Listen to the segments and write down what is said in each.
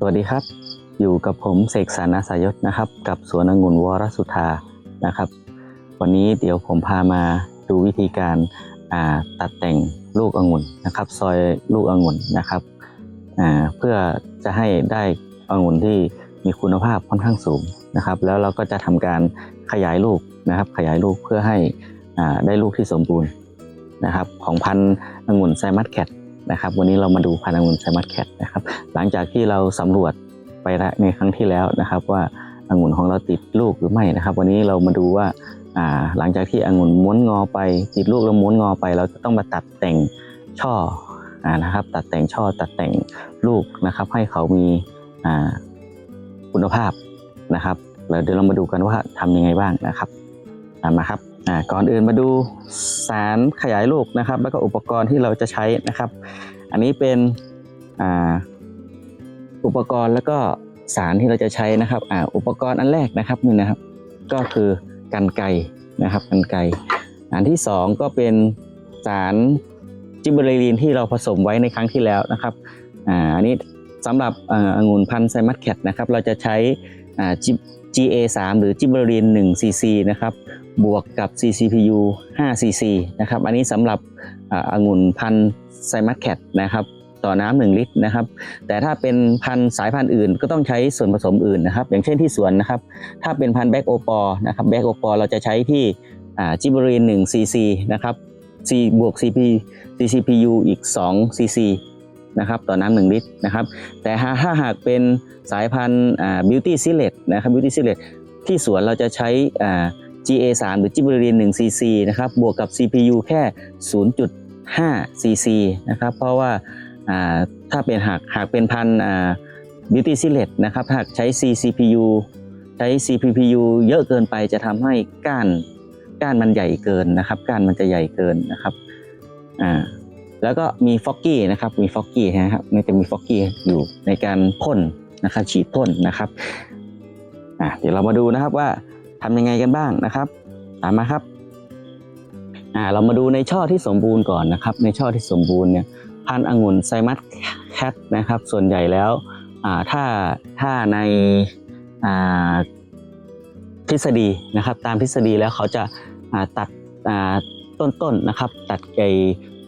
สวัสดีครับ อยู่กับผมเสกสรรอาสายศนะครับ กับสวนองุ่นวรสุธานะครับ วันนี้เดี๋ยวผมพามาดูวิธีการาตัดแต่งลูกองุ่นนะครับ ซอยลูกองุ่นนะครับเพื่อจะให้ได้องุ่นที่มีคุณภาพค่อนข้างสูงนะครับ แล้วเราก็จะทำการขยายลูกนะครับ ขยายลูกเพื่อให้ได้ลูกที่สมบูรณ์นะครับ ของพันธุ์องุ่นไซมัสแคท นะครับ วันนี้เรามาดูพันธุ์องุ่นไซมัสแคทนะครับ หลังจากที่เราสำรวจไปในครั้งที่แล้วนะครับ ว่าองุ่นของเราติดลูกหรือไม่นะครับ วันนี้เรามาดูว่าหลังจากที่องุ่นม้วนงอไปติดลูกแล้วม้วนงอไป เราจะต้องมาตัดแต่งช่ออนะครับ ตัดแต่งช่อตัดแต่งลูกนะครับ ให้เขามีคุณภาพนะครับเดี๋ยวเรามาดูกันว่าทำยังไงบ้างนะครับตามมาครับ ก่อนอื่นมาดูสารขยายลูกนะครับ แล้วก็อุปกรณ์ที่เราจะใช้นะครับ อันนี้เป็นอ,อุปกรณ์แล้วก็สารที่เราจะใช้นะครับออุปกรณ์อันแรกนะครับนี่นะครับ ก็คือกันไกนะครับกันไกอันที่สองก็เป็นสารจิบเบอรีนที่เราผสมไว้ในครั้งที่แล้วนะครับอ,อันนี้สำหรับอองุ่นพันธุ์ไซมัสแคทนะครับ เราจะใช้อ่า G- GA3 หรือจิบเบอรีน1 cc นะครับ บวกกับ CCPU 5 cc นะครับอันนี้สำหรับอ่าองุ่นพันไซมัสแคทนะครับต่อน้ำหนึ่งลิตรนะครับ แต่ถ้าเป็นพันสายพันธุ์อื่นก็ต้องใช้ส่วนผสมอื่นนะครับ อย่างเช่นที่สวนนะครับ ถ้าเป็นพันแบ็กโอปอนะครับแบ็กโอปอเราจะใช้ที่จิบรีน1 cc นะครับ C บวก CP CCPU อีก 2 cc นะครับต่อน้ำหนึ่งลิตรนะครับ แต่ถ้าหากเป็นสายพันธุ์บิวตี้ซิเลตนะครับบิวตี้ซิเลตที่สวนเราจะใช้ GA3 หรือจิบรีน1 cc นะครับ บวกกับ CPU แค่ 0.5 cc นะครับ เพราะว่าถ้าเป็นหากหากเป็นพันบิวตี้ซิเลตนะครับ หากใช้ CCPU ใช้ CPPU เยอะเกินไปจะทำให้ก้านก้านมันใหญ่เกินนะครับก้านมันจะใหญ่เกินนะครับอ่าแล้วก็มีฟอกกี้นะครับมีฟอกกี้นะครับมันจะมีฟอกกี้อยู่ในการพ่นนะครับฉีดพ่นนะครับอ่าเดี๋ยวเรามาดูนะครับว่า ทำยังไงกันบ้างนะครับ ตามมาครับอ่าเรามาดูในช่อที่สมบูรณ์ก่อนนะครับ ในช่อที่สมบูรณ์เนี่ยพันธุ์องุ่นไซมัสแคทนะครับ ส่วนใหญ่แล้วอ่าถ้าถ้าในอ่าทฤษฎีนะครับ ตามทฤษฎีแล้วเขาจะอ่าตัดอ่าต้นๆนะครับ ตัดไอ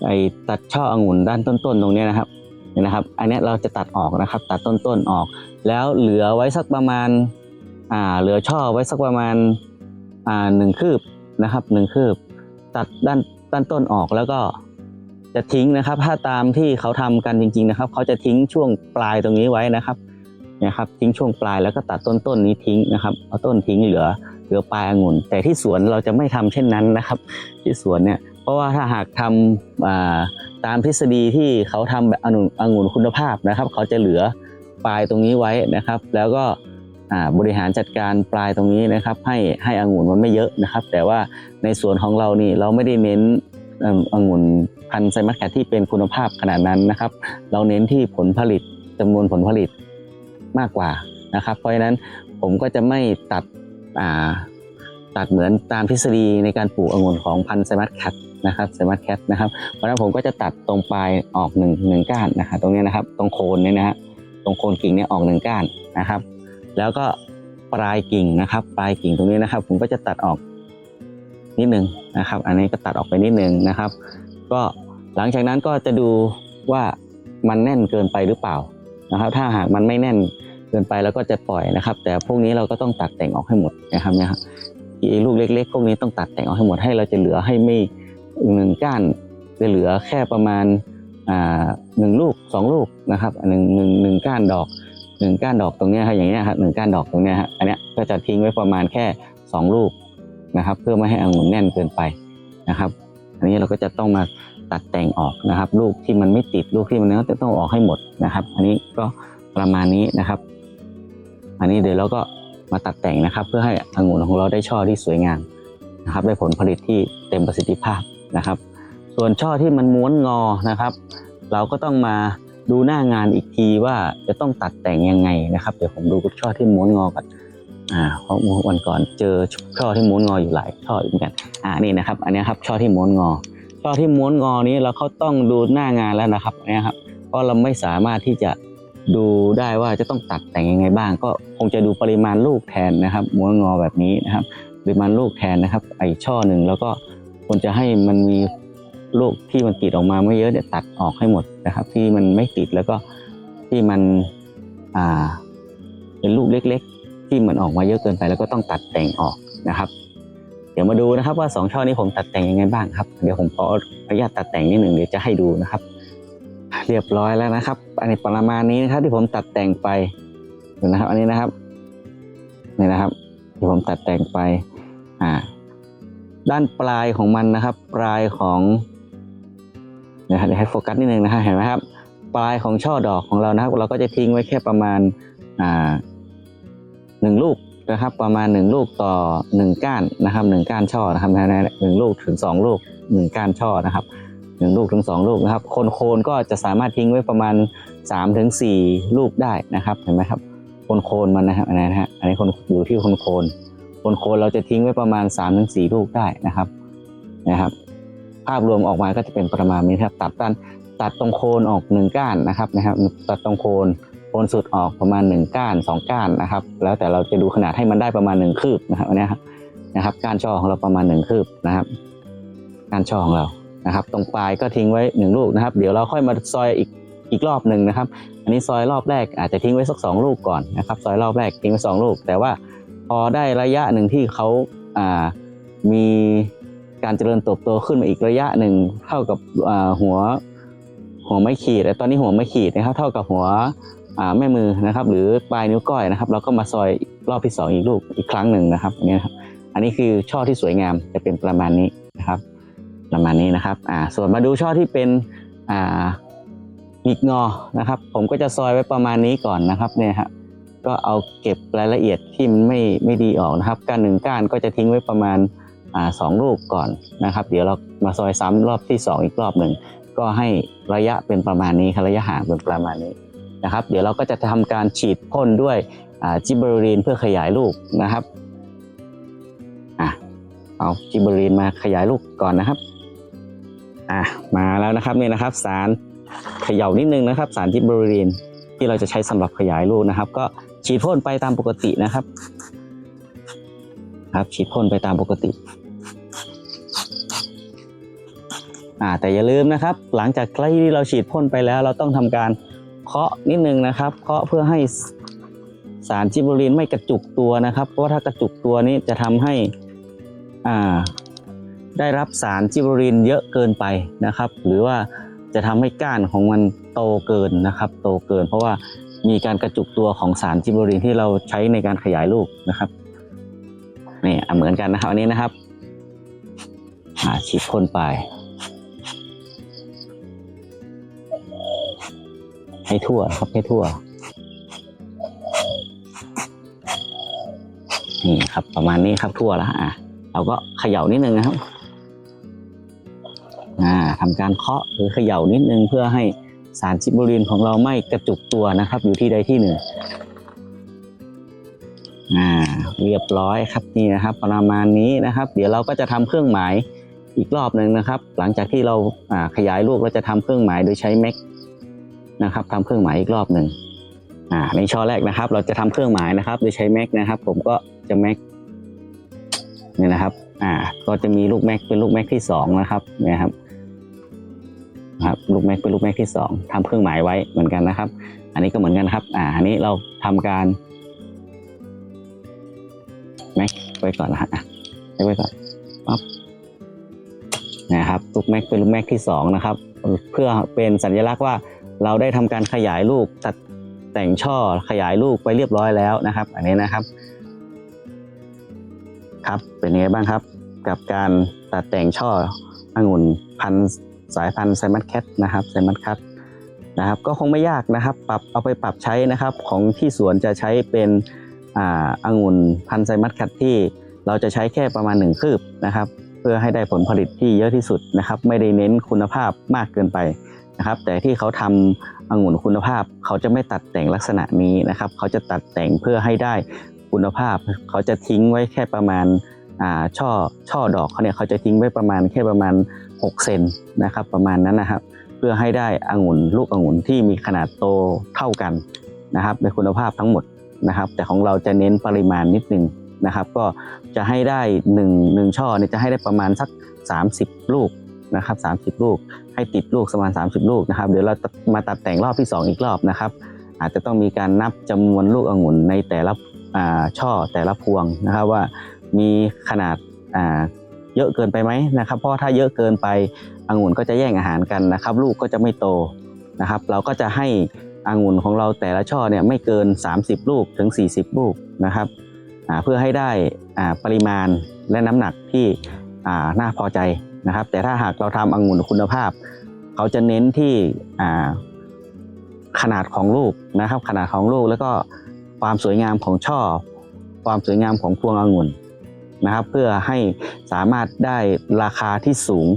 ไอตัดช่อองุ่นด้านต้นๆตรงนี้นะครับเนี่ยนะครับ อันนี้เราจะตัดออกนะครับ ตัดต้นๆออก แล้วเหลือไว้สักประมาณ อ่าเหลือช่อไว้สักประมาณอ่าหนึ่งคืบนะครับหนึ่งคืบ ตัดด้านด้านต้นออกแล้วก็จะทิ้งนะครับ ถ้าตามที่เขาทำกันจริง ๆนะครับ เขาจะทิ้งช่วงปลายตรงนี้ไว้นะครับนี่ยครับ ทิ้งช่วงปลายแล้วก็ตัดต้นต้นนี้ทิ้งนะครับเอาต้นทิ้งเหลือเหลือปลายองุ่น แต่ที่สวนเราจะไม่ทำเช่นนั้นนะครับ ที่สวนเนี่ยเพราะว่าถ้าหากทำอ่าตามทฤษฎีที่เขาทำแบบองุ่นองุ่นคุณภาพนะครับ เขาจะเหลือปลายตรงนี้ไว้นะครับ แล้วก็ บริหารจัดการปลายตรงนี้นะครับ ให้ให้องุ่นมันไม่เยอะนะครับ แต่ว่าในส่วนของเรานี่เราไม่ได้เน้นองุ่นพันธุ์ไซมัสแคทที่เป็นคุณภาพขนาดนั้นนะครับ เราเน้นที่ผลผลิตจำนวนผลผลิตมากกว่านะครับ เพราะฉะนั้นผมก็จะไม่ตัดตัดเหมือนตามทฤษฎีในการปลูกองุ่นของพันธุ์ไซมัสแคทนะครับไซมัสแคทนะครับ เพราะฉะนั้นผมก็จะตัดตรงปลายออกหนึ่งหนึ่งก้านนะครับตรงนี้นะครับ ตรงโคนเนี่ยนะฮะตรงโคนกิ่งเนี่ยออกหนึ่งก้านนะครับ แล้วก็ปลายกิ่งนะครับ ปลายกิ่งตรงนี้นะครับ ผมก็จะตัดออกนิดนึงนะครับ อันนี้ก็ตัดออกไปนิดนึงนะครับ ก็หลังจากนั้นก็จะดูว่ามันแน่นเกินไปหรือเปล่านะครับ ถ้าหากมันไม่แน่นเกินไปแล้วก็จะปล่อยนะครับ แต่พวกนี้เราก็ต้องตัดแต่งออกให้หมดนะครับเนี่ยครับไอ้ลูกเล็ก ๆ พวกนี้ต้องตัดแต่งออกให้หมดให้เราจะเหลือให้ไม่หนึ่งก้านจะเหลือแค่ประมาณหนึ่งลูกสองลูกนะครับหนึ่งหนึ่งหนึ่งก้านดอก หนึ่งก้านดอกตรงเนี้ยครับอย่างเงี้ยครับหนึ่งก้านดอกตรงเนี้ยฮะอันเนี้ยก็จะทิ้งไว้ประมาณแค่สองลูกนะครับ เพื่อไม่ให้องุ่นแน่นเกินไปนะครับ อันนี้เราก็จะต้องมาตัดแต่งออกนะครับ ลูกที่มันไม่ติดลูกที่มันเนี้ยจะต้องออกให้หมดนะครับ อันนี้ก็ประมาณนี้นะครับ อันนี้เดี๋ยวเราก็มาตัดแต่งนะครับ เพื่อให้องุ่นของเราได้ช่อที่สวยงามนะครับ ได้ผลผลิตที่เต็มประสิทธิภาพนะครับ ส่วนช่อที่มันม้วนงอนะครับ เราก็ต้องมา ดูหน้างานอีกทีว่าจะต้องตัดแต่งยังไงนะครับ เดี๋ยวผมดูช่อที่ม้วนงอก่อนอ่าเพราะวันก่อนเจอช่อที่ม้วนงออยู่หลายช่อเหมือนกันอ่านี่นะครับ อันนี้ครับช่อที่ม้วนงอช่อที่ม้วนงอนี้เราเขาต้องดูหน้างานแล้วนะครับอันนี้ครับเพราะเราไม่สามารถที่จะดูได้ว่าจะต้องตัดแต่งยังไงบ้าง ก็คงจะดูปริมาณลูกแทนนะครับ ม้วนงอแบบนี้นะครับปริมาณลูกแทนนะครับไอช่อหนึ่งแล้วก็ควรจะให้มันมี ลูกที่มันติดออกมาไม่เยอะเนี่ยตัดออกให้หมดนะครับ ที่มันไม่ติดแล้วก็ที่มันอ่าเป็นลูกเล็ก ๆ ที่มันออกมาเยอะเกินไป แล้วก็ต้องตัดแต่งออกนะครับ เดี๋ยวมาดูนะครับว่าสองช่อนี้ผมตัดแต่งยังไงบ้างครับ เดี๋ยวผมขออนุญาตตัดแต่งนิดหนึ่งเดี๋ยวจะให้ดูนะครับ เรียบร้อยแล้วนะครับ อันนี้ประมาณนี้นะครับ ที่ผมตัดแต่งไปนะครับ อันนี้นะครับนี่นะครับที่ผมตัดแต่งไปอ่าด้านปลายของมันนะครับ ปลายของ นะครับเดี๋ยวให้โฟกัสนิดนึงนะฮะเห็นไหมครับ ปลายของช่อดอกของเรานะครับ เราก็จะทิ้งไว้แค่ประมาณอ่าหนึ่งลูกนะครับประมาณหนึ่งลูกต่อหนึ่งก้านนะครับหนึ่งก้านช่อนะครับนะนหนึ่งลูกถึงสองลูกหนึ่งก้านช่อนะครับหนึ่งลูกถึงสองลูกนะครับโคนโคนก็จะสามารถทิ้งไว้ประมาณสามถึงสี่ลูกได้นะครับเห็นไหมครับโคนโคนมันนะครับอันนี้นะฮะอันนี้คนอยู่ที่โคนโคนโคนโคนเราจะทิ้งไว้ประมาณ3าถึงสลูกได้นะครับนะครับาพรวมออกมาก็จะเป็นประมาณนี้ครับ ตัดด้านตัดตรงโคนออกหนึ่งก้านนะครับนะครับ ตัดตรงโคนโคนสุดออกประมาณหนึ่งก้านสองก้านนะครับ แล้วแต่เราจะดูขนาดให้มันได้ประมาณหนึ่งคืบนะครับอันนี้ครับนะครับก้านช่อของเราประมาณหนึ่งคืบนะครับก้านช่อของเรานะครับ ตรงปลายก็ทิ้งไว้หนึ่งลูกนะครับ เดี๋ยวเราค่อยมาซอยอีกอีกรอบหนึ่งนะครับ อันนี้ซอยรอบแรกอาจจะทิ้งไว้สักสองลูกก่อนนะครับ ซอยรอบแรกทิ้งไว้สองลูก แต่ว่าพอได้ระยะหนึ่งที่เขาอ่ามี การเจริญเติบโตขึ้นมาอีกระยะหนึ่งเท่ากับหัวหัวไม่ขีดแต่ตอนนี้หัวไม่ขีดนะครับ เท่ากับหัวแม่มือนะครับ หรือปลายนิ้วก้อยนะครับ เราก็มาซอยรอบที่สองอีกลูกอีกครั้งหนึ่งนะครับอันนี้ครับอันนี้คือช่อที่สวยงามจะเป็นประมาณนี้นะครับ ประมาณนี้นะครับอ่าส่วนมาดูช่อที่เป็นอ่าหงิกงอนะครับ ผมก็จะซอยไว้ประมาณนี้ก่อนนะครับเนี่ยครับก็เอาเก็บรายละเอียดที่มันไม่ไม่ดีออกนะครับก้านหนึ่งก้านก็จะทิ้งไว้ประมาณ สองลูกก่อนนะครับ เดี๋ยวเรามาซอยซ้ำรอบที่สองอีกรอบหนึ่งก็ให้ระยะเป็นประมาณนี้ครับระยะห่างเป็นประมาณนี้นะครับ เดี๋ยวเราก็จะทำการฉีดพ่นด้วยจิบเบอรีนเพื่อขยายลูกนะครับอเอาจิบเบอรีนมาขยายลูกก่อนนะครับอะมาแล้วนะครับนี่นะครับ สารเขย่านิดนึงนะครับ สารจิบเบอรีนที่เราจะใช้สำหรับขยายลูกนะครับ ก็ฉีดพ่นไปตามปกตินะครับ ครับฉีดพ่นไปตามปกติ อ่าแต่อย่าลืมนะครับ หลังจากที่เราฉีดพ่นไปแล้ว เราต้องทำการเคาะนิดนึงนะครับเคาะเพื่อให้สารจิบบูรินไม่กระจุกตัวนะครับ เพราะว่าถ้ากระจุกตัวนี้จะทำให้อ่าได้รับสารจิบบูรินเยอะเกินไปนะครับ หรือว่าจะทำให้ก้านของมันโตเกินนะครับ โตเกิน เพราะว่ามีการกระจุกตัวของสารจิบบูรินที่เราใช้ในการขยายลูกนะครับนี่เหมือนกันนะครับอันนี้นะครับฉีดพ่นไป ให้ทั่วครับให้ทั่ว นี่ครับ ประมาณนี้ครับทั่วแล้วอะเราก็เขย่านิดนึงนะครับ อ่าทำการเคาะหรือเขย่านิดนึงเพื่อให้สารจิบบูรินของเราไม่กระจุกตัวนะครับ อยู่ที่ใดที่หนึ่งอ่า เรียบร้อยครับนี่นะครับ ประมาณนี้นะครับ เดี๋ยวเราก็จะทำเครื่องหมายอีกรอบหนึ่งนะครับ หลังจากที่เราอ่าขยายลูกเราจะทำเครื่องหมายโดยใช้แม็ก นะครับทำเครื่องหมายอีกรอบหนึ่งอ่าในช่อแรกนะครับ เราจะทำเครื่องหมายนะครับ โดยใช้แม็กนะครับ ผมก็จะแม็กเนี่ยนะครับ อ่า ก็จะมีลูกแม็กเป็นลูกแม็กที่สองนะครับเนี่ยครับครับลูกแม็กเป็นลูกแม็กที่สองทำเครื่องหมายไว้เหมือนกันนะครับ อันนี้ก็เหมือนกันครับ อ่า อันนี้เราทำการแม็กไว้ก่อนนะฮะอะแม็กไว้ก่อนปั๊บนะครับลูกแม็กเป็นลูกแม็กที่สองนะครับ เพื่อเป็นสัญลักษณ์ว่า เราได้ทำการขยายลูกตัดแต่งช่อขยายลูกไปเรียบร้อยแล้วนะครับ อันนี้นะครับ ครับเป็นยังไงบ้างครับ กับการตัดแต่งช่อองุ่นพันสายพันธุ์ไซมัสแคทนะครับไซมัสคัทนะครับ ก็คงไม่ยากนะครับ ปรับเอาไปปรับใช้นะครับ ของที่สวนจะใช้เป็นอ่าองุ่นพันไซมัสคัตที่เราจะใช้แค่ประมาณหนึ่งคืบนะครับ เพื่อให้ได้ผลผลิตที่เยอะที่สุดนะครับ ไม่ได้เน้นคุณภาพมากเกินไป นะครับ แต่ที่เขาทำองุ่นคุณภาพ เขาจะไม่ตัดแต่งลักษณะนี้นะครับ เขาจะตัดแต่งเพื่อให้ได้คุณภาพ เขาจะทิ้งไว้แค่ประมาณอ่าช่อช่อดอกเขาเนี่ยเขาจะทิ้งไว้ประมาณแค่ประมาณ 6 เซนนะครับ ประมาณนั้นนะครับ เพื่อให้ได้องุ่นลูกองุ่นที่มีขนาดโตเท่ากันนะครับ ในคุณภาพทั้งหมดนะครับ แต่ของเราจะเน้นปริมาณนิดนึงนะครับ ก็จะให้ได้1นึ่งหนึ่งช่อเนี่ยจะให้ได้ประมาณสัก 30 ลูก นะครับ 30 ลูก ให้ติดลูกประมาณ 30 ลูกนะครับ เดี๋ยวเรามาตัดแต่งรอบที่ 2 อีกรอบนะครับ อาจจะต้องมีการนับจำนวนลูกองุ่นในแต่ละช่อแต่ละพวงนะครับว่ามีขนาดาเยอะเกินไปไหมนะครับ เพราะถ้าเยอะเกินไปองุ่นก็จะแย่งอาหารกันนะครับ ลูกก็จะไม่โตนะครับ เราก็จะให้องุ่นของเราแต่ละช่อเนี่ยไม่เกิน 30 ลูกถึง 40 ลูกนะครับเพื่อให้ได้ปริมาณและน้ำหนักที่น่าพอใจ นะครับ แต่ถ้าหากเราทำองุ่นคุณภาพ เขาจะเน้นที่ขนาดของลูกนะครับ ขนาดของลูกแล้วก็ความสวยงามของช่อ ความสวยงามของพวงองุ่นนะครับ เพื่อให้สามารถได้ราคาที่สูง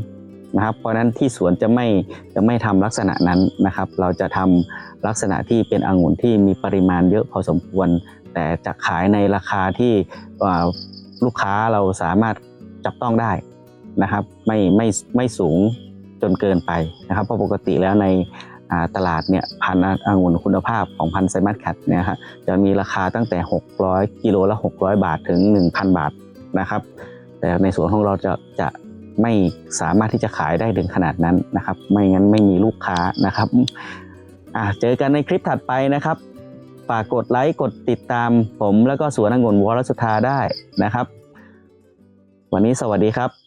นะครับ เพราะนั้นที่สวนจะไม่จะไม่ทำลักษณะนั้นนะครับ เราจะทำลักษณะที่เป็นองุ่นที่มีปริมาณเยอะพอสมควร แต่จะขายในราคาที่ลูกค้าเราสามารถจับต้องได้ นะครับ ไม่ไม่ไม่สูงจนเกินไปนะครับเพราะปกติแล้วในตลาดเนี่ยพันธุ์องุ่นคุณภาพของพันธุ์ไซมัสแคทเนี่ยครับจะมีราคาตั้งแต่ 600กิโลละ 600 บาทถึง 1,000 บาทนะครับ แต่ในสวนของเราจะจะไม่สามารถที่จะขายได้ถึงขนาดนั้นนะครับ ไม่งั้นไม่มีลูกค้านะครับเจอกันในคลิปถัดไปนะครับฝากกดไลค์กดติดตามผมแล้วก็สวนองุ่นวรสุธาได้นะครับ วันนี้สวัสดีครับ